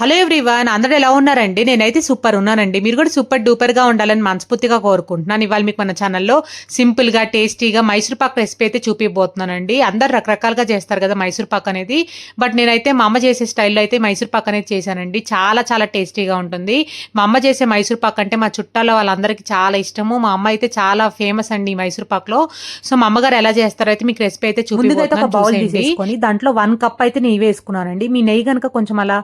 Hello everyone అందరూ ఎలా ఉన్నారండి? నేనైతే సూపర్ ఉన్నానండి. మీరు కూడా సూపర్ డూపర్గా ఉండాలని మనస్ఫూర్తిగా కోరుకుంటున్నాను. ఇవాళ మీకు మన ఛానల్లో సింపుల్గా టేస్టీగా మైసూర్ పాక్ రెసిపీ అయితే చూపిపోతున్నానండి అందరు రకరకాలుగా చేస్తారు కదా మైసూర్ పాక్ అనేది. బట్ నేనైతే మా అమ్మ చేసే స్టైల్లో అయితే మైసూర్ పాక్ అనేది చేశానండి. చాలా చాలా టేస్టీగా ఉంటుంది. మా అమ్మ చేసే మైసూర్ పాక్ అంటే మా చుట్టాల వాళ్ళందరికీ చాలా ఇష్టము. మా అమ్మ అయితే చాలా ఫేమస్ అండి ఈ మైసూర్ పాక్లో సో మా అమ్మగారు ఎలా చేస్తారో అయితే మీకు రెసిపీ అయితే. తీసేసుకొని దాంట్లో వన్ కప్ అయితే నెయ్యి వేసుకున్నానండి. మీ నెయ్యి కనుక కొంచెం అలా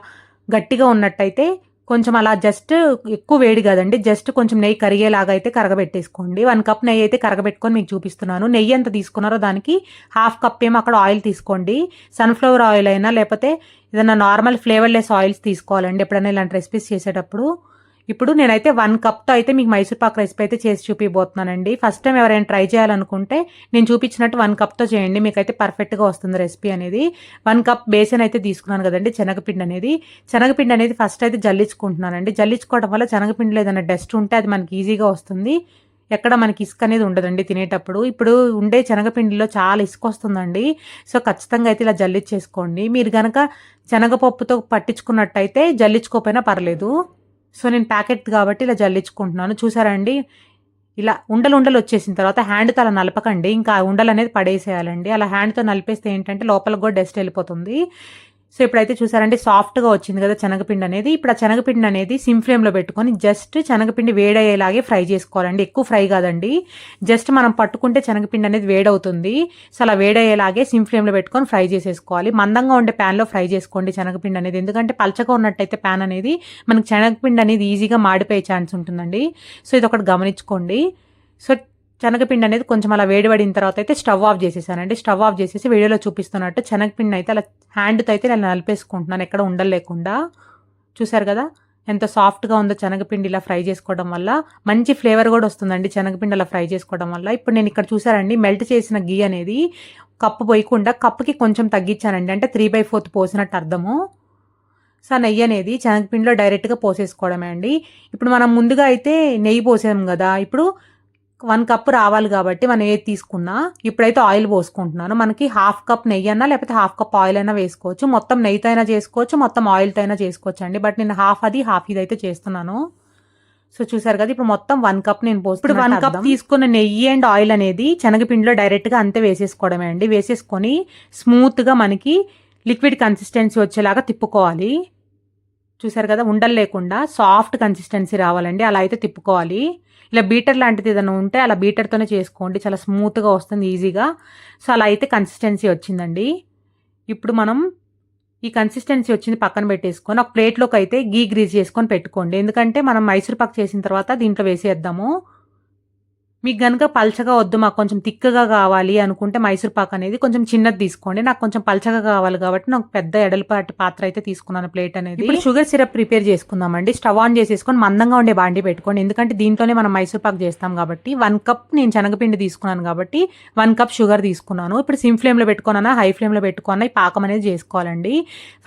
గట్టిగా ఉన్నట్టయితే కొంచెం అలా జస్ట్ ఎక్కువ వేడి కదండి. జస్ట్ కొంచెం నెయ్యి కరిగేలాగా అయితే కరగబెట్టేసుకోండి. వన్ కప్ నెయ్యి అయితే కరగబెట్టుకొని మీకు చూపిస్తున్నాను. నెయ్యి ఎంత తీసుకున్నారో దానికి హాఫ్ కప్ ఏమో అక్కడ ఆయిల్ తీసుకోండి. సన్ఫ్లవర్ ఆయిల్ అయినా లేకపోతే ఏదైనా నార్మల్ ఫ్లేవర్లెస్ ఆయిల్స్ తీసుకోవాలండి. ఎప్పుడైనా ఇలాంటి రెసిపీస్ చేసేటప్పుడు. ఇప్పుడు నేనైతే వన్ కప్తో అయితే మీకు మైసూర్ పాక్ రెసిపీ అయితే చేసి చూపిబోతున్నానండి. ఫస్ట్ టైం ఎవరైనా ట్రై చేయాలనుకుంటే నేను చూపించినట్టు వన్ కప్తో చేయండి. మీకైతే పర్ఫెక్ట్గా వస్తుంది రెసిపీ అనేది. వన్ కప్ బేసన్ అయితే తీసుకున్నాను కదండి శనగపిండి అనేది. శనగపిండి అనేది ఫస్ట్ అయితే జల్లించుకుంటున్నానండి. జల్లించుకోవడం వల్ల శనగపిండిలో ఏదైనా డస్ట్ ఉంటే అది మనకి ఈజీగా వస్తుంది. ఎక్కడ మనకి ఇసుక అనేది ఉండదండి తినేటప్పుడు. ఇప్పుడు ఉండే శనగపిండిలో చాలా ఇసుక వస్తుందండి. సో ఖచ్చితంగా అయితే ఇలా జల్లిచ్చేసుకోండి మీరు కనుక శనగపప్పుతో పట్టించుకున్నట్టయితే జల్లించుకోకపోయినా పర్లేదు. సో నేను ప్యాకెట్ కాబట్టి ఇలా జల్లించుకుంటున్నాను. చూసారండి? ఇలా ఉండలు ఉండలు వచ్చేసిన తర్వాత హ్యాండ్తో అలా నలపకండి. ఇంకా ఉండలు అనేది పడేసేయాలండి. అలా హ్యాండ్తో నలిపేస్తే ఏంటంటే లోపలికి కూడా డస్ట్ వెళ్ళిపోతుంది. సో ఇప్పుడైతే చూసారంటే సాఫ్ట్గా వచ్చింది కదా శనగపిండి అనేది. ఇప్పుడు ఆ శనగపిండి అనేది సిమ్ ఫ్లేమ్లో పెట్టుకొని జస్ట్ శనగపిండి వేడయ్యేలాగే ఫ్రై చేసుకోవాలండి. ఎక్కువ ఫ్రై కాదండి. జస్ట్ మనం పట్టుకుంటే శనగపిండి అనేది వేడవుతుంది. సో అలా వేడయ్యేలాగే సిమ్ ఫ్లేమ్లో పెట్టుకొని ఫ్రై చేసేసుకోవాలి. మందంగా ఉండే ప్యాన్లో ఫ్రై చేసుకోండి శనగపిండి అనేది. ఎందుకంటే పలచగా ఉన్నట్టయితే ప్యాన్ అనేది మనకి శనగపిండి అనేది ఈజీగా మాడిపోయే ఛాన్స్ ఉంటుందండి. సో ఇది ఒకటి గమనించుకోండి. సో శనగపిండి అనేది కొంచెం అలా వేడిపడిన తర్వాత అయితే స్టవ్ ఆఫ్ చేసేసానండి. స్టవ్ ఆఫ్ చేసేసి వీడియోలో చూపిస్తున్నట్టు శనగపిండి అయితే అలా హ్యాండ్తో అయితే నేను నలిపేసుకుంటున్నాను. ఎక్కడ ఉండలేకుండా. చూసారు కదా? ఎంత సాఫ్ట్గా ఉందో శనగపిండి ఇలా ఫ్రై చేసుకోవడం వల్ల. మంచి ఫ్లేవర్ కూడా వస్తుందండి శనగపిండి అలా ఫ్రై చేసుకోవడం వల్ల. ఇప్పుడు నేను ఇక్కడ చూసారండి మెల్ట్ చేసిన గీ అనేది కప్పు పోయకుండా కప్పుకి కొంచెం తగ్గించానండి. అంటే త్రీ బై ఫోర్త్ పోసినట్టు అర్థము. సో నెయ్యి అనేది శనగపిండిలో డైరెక్ట్గా పోసేసుకోవడమే అండి. ఇప్పుడు మనం ముందుగా అయితే నెయ్యి పోసాం కదా? ఇప్పుడు వన్ కప్ రావాలి కాబట్టి మనం ఏది తీసుకున్నా ఇప్పుడైతే ఆయిల్ పోసుకుంటున్నాను. మనకి హాఫ్ కప్ నెయ్యి అన్నా లేకపోతే హాఫ్ కప్ ఆయిల్ అయినా వేసుకోవచ్చు. మొత్తం నెయ్యితో అయినా చేసుకోవచ్చు మొత్తం ఆయిల్తో అయినా చేసుకోవచ్చు అండి బట్ నేను హాఫ్ అది హాఫ్ ఇది అయితే చేస్తున్నాను. సో చూసారు కదా ఇప్పుడు మొత్తం వన్ కప్ నేను పోసి ఇప్పుడు వన్ కప్ తీసుకున్న నెయ్యి అండ్ ఆయిల్ అనేది శనగపిండిలో డైరెక్ట్గా అంతే వేసేసుకోవడమే అండి. వేసేసుకొని స్మూత్గా మనకి లిక్విడ్ కన్సిస్టెన్సీ వచ్చేలాగా తిప్పుకోవాలి. చూసారు కదా ఉండలు లేకుండా సాఫ్ట్ కన్సిస్టెన్సీ రావాలండి. అలా అయితే తిప్పుకోవాలి. ఇలా బీటర్ లాంటిది ఏదైనా ఉంటే అలా బీటర్తోనే చేసుకోండి. చాలా స్మూత్గా వస్తుంది ఈజీగా సో అలా అయితే కన్సిస్టెన్సీ వచ్చిందండి. ఇప్పుడు మనం ఈ కన్సిస్టెన్సీ వచ్చింది పక్కన పెట్టేసుకొని ఒక ప్లేట్లోకి అయితే గీ గ్రీజ్ చేసుకొని పెట్టుకోండి. ఎందుకంటే మనం మైసూర్ పాక్ చేసిన తర్వాత దీంట్లో వేసేద్దాము. మీకు కనుక పల్చగా వద్దు మాకు కొంచెం తిక్కగా కావాలి అనుకుంటే మైసూర్ పాక్ అనేది కొంచెం చిన్నది తీసుకోండి. నాకు కొంచెం పల్చగా కావాలి కాబట్టి నాకు పెద్ద ఎడలపాటి పాత్ర అయితే తీసుకున్నాను ప్లేట్ అనేది. ఇప్పుడు షుగర్ సిరప్ ప్రిపేర్ చేసుకుందామండి. స్టవ్ ఆన్ చేసేసుకొని మందంగా ఉండే బాండి పెట్టుకోండి. ఎందుకంటే దీంట్లోనే మనం మైసూర్ పాక్ చేస్తాం కాబట్టి వన్ కప్ నేను శనగపిండి తీసుకున్నాను కాబట్టి వన్ కప్ షుగర్ తీసుకున్నాను. ఇప్పుడు సిమ్ ఫ్లేమ్లో పెట్టుకున్నా హై ఫ్లేమ్లో పెట్టుకున్నా ఈ పాకం అనేది చేసుకోవాలండి.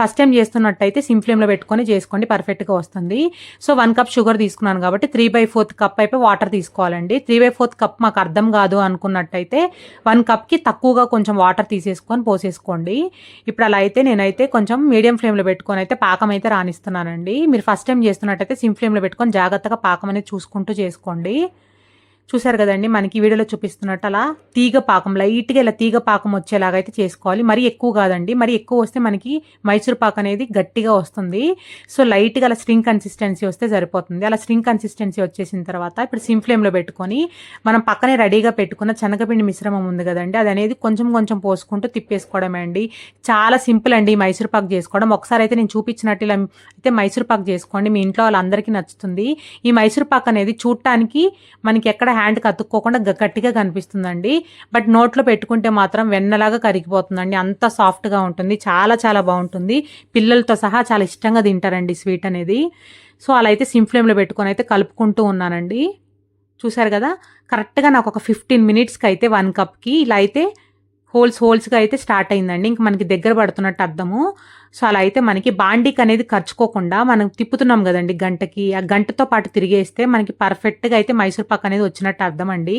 ఫస్ట్ టైం చేస్తున్నట్టయితే సిమ్ ఫ్లేమ్లో పెట్టుకొని చేసుకోండి పర్ఫెక్ట్గా వస్తుంది. సో వన్ కప్ షుగర్ తీసుకున్నాను కాబట్టి త్రీ బై ఫోర్త్ కప్ అయిపోయి వాటర్ తీసుకోవాలండి. త్రీ బై ఫోర్త్ కప్ మాకు అర్థం కాదు అనుకున్నట్టయితే వన్ కప్కి తక్కువగా కొంచెం వాటర్ తీసేసుకొని పోసేసుకోండి. ఇప్పుడు అలా అయితే నేనైతే కొంచెం మీడియం ఫ్లేమ్లో పెట్టుకొని అయితే పాకం అయితే రాణిస్తున్నానండి మీరు ఫస్ట్ టైం చేస్తున్నట్టయితే సిమ్ ఫ్లేమ్లో పెట్టుకొని జాగ్రత్తగా పాకం అనేది చూసుకుంటూ చేసుకోండి. చూసారు కదండి మనకి వీడియోలో చూపిస్తున్నట్టు అలా తీగ పాకం లైట్గా ఇలా తీగ పాకం వచ్చేలాగా అయితే చేసుకోవాలి. మరీ ఎక్కువ కాదండి మరి ఎక్కువ వస్తే మనకి మైసూర్ పాక్ అనేది గట్టిగా వస్తుంది. సో లైట్గా అలా స్ట్రింగ్ కన్సిస్టెన్సీ వస్తే సరిపోతుంది. అలా స్ట్రింగ్ కన్సిస్టెన్సీ వచ్చేసిన తర్వాత ఇప్పుడు సిమ్ ఫ్లేమ్లో పెట్టుకొని మనం పక్కనే రెడీగా పెట్టుకున్న శనగపిండి మిశ్రమం ఉంది కదండి అది అనేది కొంచెం కొంచెం పోసుకుంటూ తిప్పేసుకోవడమే అండి. చాలా సింపుల్ అండి ఈ మైసూర్ పాక్ చేసుకోవడం. ఒకసారి అయితే నేను చూపించినట్టు ఇలా అయితే మైసూర్ పాక్ చేసుకోండి మీ ఇంట్లో వాళ్ళందరికీ నచ్చుతుంది. ఈ మైసూర్ పాక్ అనేది చూడటానికి మనకి ఎక్కడ హ్యాండ్కి అతుక్కోకుండా గట్టిగా కనిపిస్తుందండి. బట్ నోట్లో పెట్టుకుంటే మాత్రం వెన్నలాగా కరిగిపోతుందండి. అంత సాఫ్ట్గా ఉంటుంది. చాలా చాలా బాగుంటుంది. పిల్లలతో సహా చాలా ఇష్టంగా తింటారండి స్వీట్ అనేది. సో అలా అయితే సిమ్ ఫ్లేమ్లో పెట్టుకొని అయితే కలుపుకుంటూ ఉన్నానండి. చూసారు కదా? కరెక్ట్గా నాకు ఒక ఫిఫ్టీన్ మినిట్స్కి అయితే వన్ కప్కి ఇలా అయితే హోల్స్ హోల్స్గా అయితే స్టార్ట్ అయిందండి. ఇంక మనకి దగ్గర పడుతున్నట్టు అర్థము. సో అలా అయితే మనకి బాండిక్ అనేది ఖర్చుకోకుండా మనం తిప్పుతున్నాం కదండి గంటకి. ఆ గంటతో పాటు తిరిగేస్తే మనకి పర్ఫెక్ట్గా అయితే మైసూర్ పాక్ అనేది వచ్చినట్టు అర్థం అండి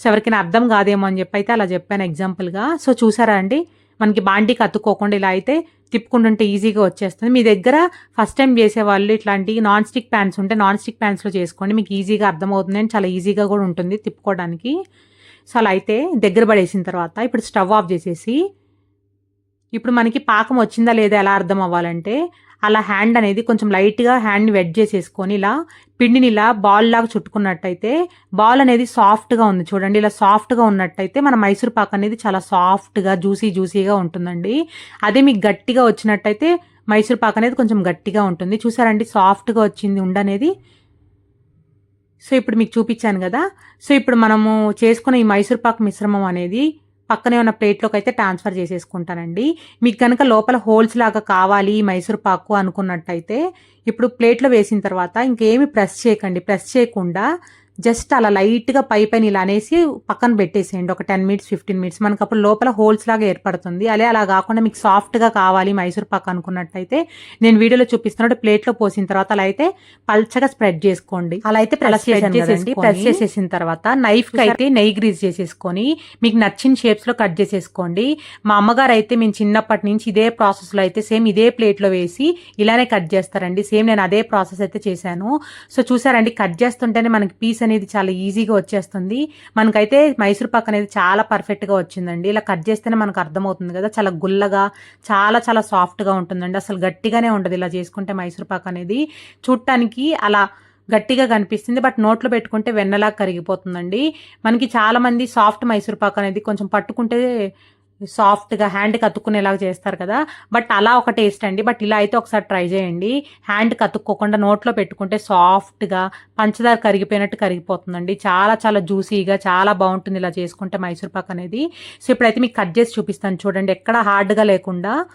సో ఎవరికైనా అర్థం కాదేమో అని చెప్పి అయితే అలా చెప్పాను ఎగ్జాంపుల్గా. సో చూసారా అండి? మనకి బాండికి అతుక్కోకుండా ఇలా అయితే తిప్పుకుంటుంటే ఈజీగా వచ్చేస్తుంది. మీ దగ్గర ఫస్ట్ టైం చేసేవాళ్ళు ఇట్లాంటి నాన్ స్టిక్ ప్యాన్స్ ఉంటే నాన్ స్టిక్ ప్యాన్స్లో చేసుకోండి. మీకు ఈజీగా అర్థమవుతుంది అండ్ చాలా ఈజీగా కూడా ఉంటుంది తిప్పుకోవడానికి. సో అలా అయితే దగ్గర పడేసిన తర్వాత ఇప్పుడు స్టవ్ ఆఫ్ చేసేసి ఇప్పుడు మనకి పాకం వచ్చిందా లేదా ఎలా అర్థం అవ్వాలంటే అలా హ్యాండ్ అనేది కొంచెం లైట్గా హ్యాండ్ని వెట్ చేసేసుకొని ఇలా పిండిని ఇలా బాల్ లాగా చుట్టుకున్నట్టయితే బాల్ అనేది సాఫ్ట్గా ఉంది. చూడండి ఇలా సాఫ్ట్గా ఉన్నట్టయితే మన మైసూర్ పాక్ అనేది చాలా సాఫ్ట్గా జ్యూసీ జ్యూసీగా ఉంటుందండి. అదే మీకు గట్టిగా వచ్చినట్టయితే మైసూర్ పాక్ అనేది కొంచెం గట్టిగా ఉంటుంది. చూసారండి సాఫ్ట్గా వచ్చింది ఉండనేది సో ఇప్పుడు మీకు చూపించాను కదా. సో ఇప్పుడు మనము చేసుకున్న ఈ మైసూర్ పాక్ మిశ్రమం అనేది పక్కనే ఉన్న ప్లేట్లోకి అయితే ట్రాన్స్ఫర్ చేసేసుకుంటానండి. మీకు కనుక లోపల హోల్స్ లాగా కావాలి మైసూర్ పాకు అనుకున్నట్టయితే ఇప్పుడు ప్లేట్లో వేసిన తర్వాత ఇంకేమి ప్రెస్ చేయకండి. ప్రెస్ చేయకుండా జస్ట్ అలా లైట్గా పై పైన ఇలా అనేసి పక్కన పెట్టేసేయండి. ఒక టెన్ మినిట్స్ ఫిఫ్టీన్ మినిట్స్. మనకు అప్పుడు లోపల హోల్స్ లాగా ఏర్పడుతుంది. అదే అలా కాకుండా మీకు సాఫ్ట్గా కావాలి మైసూర్ పాక్ అనుకున్నట్టయితే నేను వీడియోలో చూపిస్తున్నట్టు ప్లేట్లో పోసిన తర్వాత అలా అయితే పల్చగా స్ప్రెడ్ చేసుకోండి. అలా అయితే ప్రెస్ చేసేసి ప్రెస్. చేసేసిన తర్వాత నైఫ్కి అయితే నెయ్యి గ్రీజ్ చేసేసుకొని మీకు నచ్చిన షేప్స్లో కట్ చేసేసుకోండి. మా అమ్మగారు అయితే మేము చిన్నప్పటి నుంచి ఇదే ప్రాసెస్లో అయితే సేమ్ ఇదే ప్లేట్లో వేసి ఇలానే కట్ చేస్తారండి. సేమ్ నేను అదే ప్రాసెస్ అయితే చేశాను. సో చూసారండి కట్ చేస్తుంటేనే మనకి పీస్ అనేది చాలా ఈజీగా వచ్చేస్తుంది. మనకైతే మైసూర్ పాక్ అనేది చాలా పర్ఫెక్ట్గా వచ్చిందండి. ఇలా కట్ చేస్తేనే మనకు అర్థమవుతుంది కదా చాలా గుల్లగా చాలా చాలా సాఫ్ట్గా ఉంటుందండి. అసలు గట్టిగానే ఉండదు ఇలా చేసుకుంటే మైసూర్ పాక్ అనేది. చూడటానికి అలా గట్టిగా కనిపిస్తుంది. బట్ నోట్లో పెట్టుకుంటే వెన్నలా కరిగిపోతుందండి. మనకి చాలామంది సాఫ్ట్ మైసూర్ పాక్ అనేది కొంచెం పట్టుకుంటే సాఫ్ట్గా హ్యాండ్కి అతుక్కునేలాగా చేస్తారు కదా. బట్ అలా ఒక టేస్ట్ అండి. బట్ ఇలా అయితే ఒకసారి ట్రై చేయండి. హ్యాండ్కి అతుక్కోకుండా నోట్లో పెట్టుకుంటే సాఫ్ట్గా పంచదార కరిగిపోయినట్టు కరిగిపోతుందండి. చాలా చాలా జ్యూసీగా చాలా బాగుంటుంది ఇలా చేసుకుంటే మైసూర్ పాక్ అనేది. సో ఇప్పుడైతే మీకు కట్ చేసి చూపిస్తాను. చూడండి ఎక్కడ హార్డ్గా లేకుండా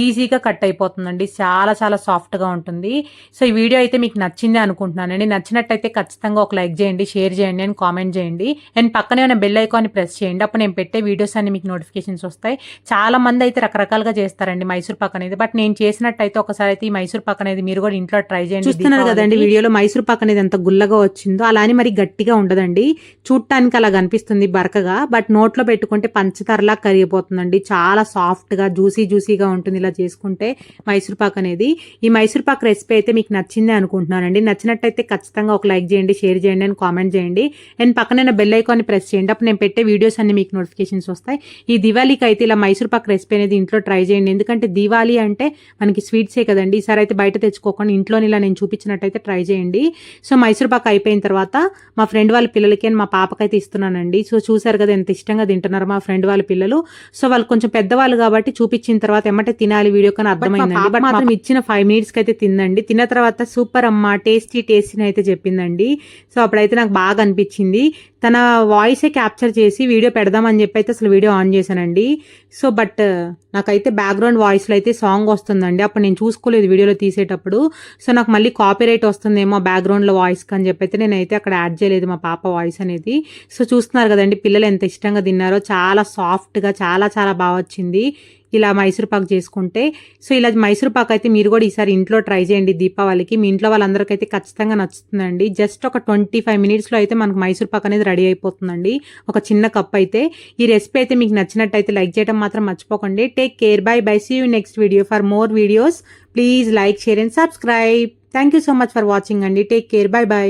ఈజీగా కట్ అయిపోతుందండి. చాలా చాలా సాఫ్ట్గా ఉంటుంది. సో ఈ వీడియో అయితే మీకు నచ్చింది అనుకుంటున్నానండి. నచ్చినట్టయితే ఖచ్చితంగా ఒక లైక్ చేయండి షేర్ చేయండి అండ్ కామెంట్ చేయండి. అండ్ పక్కనే ఉన్న బెల్ ఐకాన్ని ప్రెస్ చేయండి. అప్పుడు నేను పెట్టే వీడియోస్ అన్ని మీకు నోటిఫికేషన్స్ వస్తాయి. చాలా మంది అయితే రకరకాలుగా చేస్తారండి మైసూర్ పాక్ అనేది. బట్ నేను చేసినట్టయితే ఒకసారి అయితే ఈ మైసూర్ పాక్ అనేది మీరు కూడా ఇంట్లో ట్రై చేయండి. చూస్తున్నారు కదండి. వీడియోలో మైసూర్ పాక్ అనేది ఎంత గుల్లగా వచ్చిందో అలానే మరి గట్టిగా ఉండదండి. చూడటానికి అలా కనిపిస్తుంది బరకగా. బట్ నోట్లో పెట్టుకుంటే పంచదారలా కరిగిపోతుందండి. చాలా సాఫ్ట్గా జ్యూసీ జ్యూసీగా ఉంటుంది ఇలా చేసుకుంటే మైసూర్ పాక్ అనేది ఈ మైసూర్ పాక్ రెసిపీ అయితే మీకు నచ్చిందే అనుకుంటున్నానండి. నచ్చినట్టయితే ఖచ్చితంగా ఒక లైక్ చేయండి షేర్ చేయండి అండ్ కామెంట్ చేయండి. అండ్ పక్కన బెల్ ఐకాన్ని ప్రెస్ చేయండి. అప్పుడు నేను పెట్టే వీడియోస్ అన్ని మీకు నోటిఫికేషన్స్ వస్తాయి. ఈ దివాళీకి అయితే ఇలా మైసూర్ పాక్ రెసిపీ అనేది ఇంట్లో ట్రై చేయండి. ఎందుకంటే దివాళీ అంటే మనకి స్వీట్సే కదండి. ఈసారి అయితే బయట తెచ్చుకోకుండా ఇంట్లోనే ఇలా నేను చూపించినట్టయితే ట్రై చేయండి. సో మైసూర్ పాక్ అయిపోయిన తర్వాత మా ఫ్రెండ్ వాళ్ళ పిల్లలకి అండ్ మా పాపకైతే ఇస్తున్నానండి. సో చూసారు కదా ఎంత ఇష్టంగా తింటున్నారు మా ఫ్రెండ్ వాళ్ళ పిల్లలు. సో వాళ్ళు కొంచెం పెద్దవాళ్ళు కాబట్టి చూపించిన తర్వాత ఎమ్మటే తినాలి వీడియో కానీ అర్థమైందండి. బట్ మాత్రం ఇచ్చిన ఫైవ్ మినిట్స్కి అయితే తిందండి. తిన్న తర్వాత సూపర్ అమ్మ టేస్టీ టేస్టీ అయితే చెప్పిందండి. సో అప్పుడైతే నాకు బాగా అనిపించింది. తన వాయిసే క్యాప్చర్ చేసి వీడియో పెడదామని చెప్పి uh, అయితే అసలు వీడియో ఆన్ చేశానండి. సో బట్ నాకైతే బ్యాక్గ్రౌండ్ వాయిస్లో అయితే సాంగ్ వస్తుందండి. అప్పుడు నేను చూసుకోలేదు వీడియోలో తీసేటప్పుడు. సో నాకు మళ్ళీ కాపీరైట్ వస్తుందేమో బ్యాక్గ్రౌండ్లో వాయిస్ అని చెప్పి అయితే నేనైతే అక్కడ యాడ్ చేయలేదు మా పాప వాయిస్ అనేది. సో చూస్తున్నారు కదండి పిల్లలు ఎంత ఇష్టంగా తిన్నారో చాలా సాఫ్ట్గా చాలా చాలా బాగా వచ్చింది. ఇలా మైసూర్ పాక్ చేసుకుంటే. సో ఇలా మైసూర్ పాక్ అయితే మీరు కూడా ఈసారి ఇంట్లో ట్రై చేయండి దీపావళికి. మీ ఇంట్లో వాళ్ళందరికైతే ఖచ్చితంగా నచ్చుతుందండి. జస్ట్ ఒక ట్వంటీ ఫైవ్ మినిట్స్లో అయితే మనకు మైసూర్ పాక్ అనేది రెడీ అయిపోతుందండి. ఒక చిన్న కప్ అయితే. ఈ రెసిపీ అయితే మీకు నచ్చినట్టయితే లైక్ చేయడం మాత్రం మర్చిపోకండి. Take care bye bye see you next video for more videos please like share and subscribe thank you so much for watching అండి. Take care bye bye